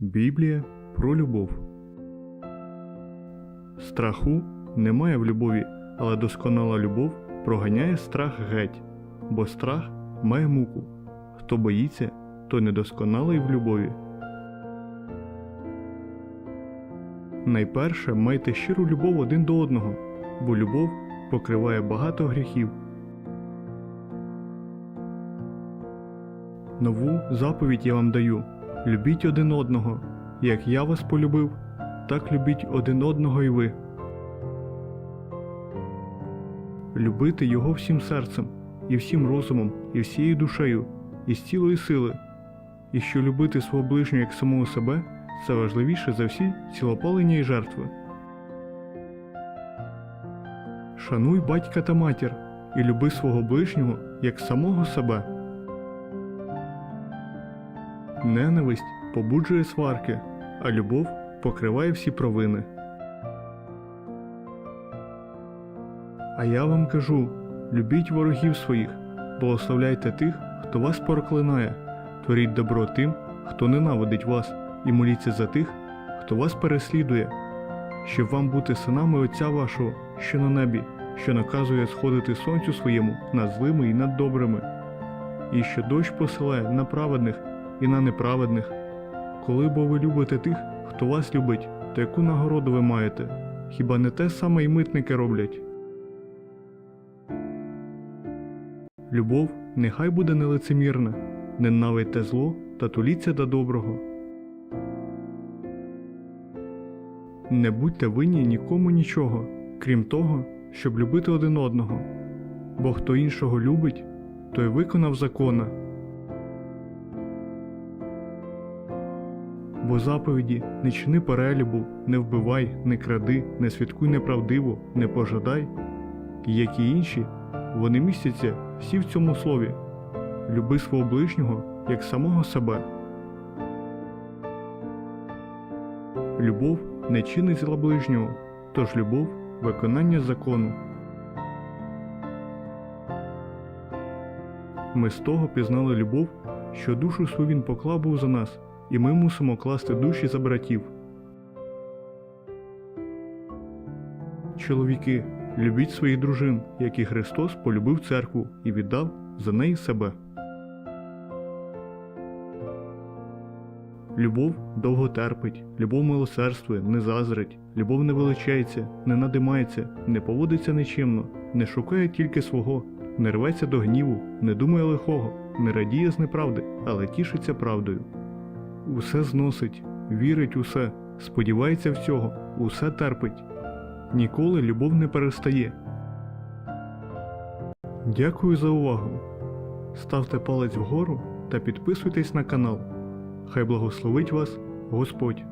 Біблія про любов. Страху немає в любові, але досконала любов проганяє страх геть, бо страх має муку. Хто боїться, той недосконалий в любові. Найперше майте щиру любов один до одного, бо любов покриває багато гріхів. Нову заповідь я вам даю: любіть один одного, як я вас полюбив, так любіть один одного і ви. Любити його всім серцем, і всім розумом, і всією душею, і з цілої сили, і що любити свого ближнього як самого себе це важливіше за всі цілопалення і жертви. Шануй батька та матір і люби свого ближнього як самого себе. Ненависть побуджує сварки, а любов покриває всі провини. А я вам кажу: любіть ворогів своїх, благословляйте тих, хто вас проклинає, творіть добро тим, хто ненавидить вас, і моліться за тих, хто вас переслідує, щоб вам бути синами Отця вашого, що на небі, що наказує сходити сонцю своєму над злими і над добрими, і що дощ посилає на праведних і на неправедних. Коли бо ви любите тих, хто вас любить, то яку нагороду ви маєте? Хіба не те саме й митники роблять? Любов нехай буде нелицемірна, ненавидьте зло та туліться до доброго. Не будьте винні нікому нічого, крім того, щоб любити один одного, бо хто іншого любить, той виконав закона. Бо заповіді не чини перелюбу, не вбивай, не кради, не святкуй неправдиво, не пожадай, як і інші, вони містяться всі в цьому слові люби свого ближнього як самого себе. Любов не чинить зла ближнього, тож любов виконання закону. Ми з того пізнали любов, що душу свою він поклав був за нас, і ми мусимо класти душі за братів. Чоловіки, любіть своїх дружин, як і Христос полюбив церкву і віддав за неї себе. Любов довго терпить, любов милосердствує, не зазрить, любов не величається, не надимається, не поводиться нечимно, не шукає тільки свого, не рветься до гніву, не думає лихого, не радіє з неправди, але тішиться правдою. Усе зносить, вірить усе, сподівається всього, усе терпить. Ніколи любов не перестає. Дякую за увагу. Ставте палець вгору та підписуйтесь на канал. Хай благословить вас Господь.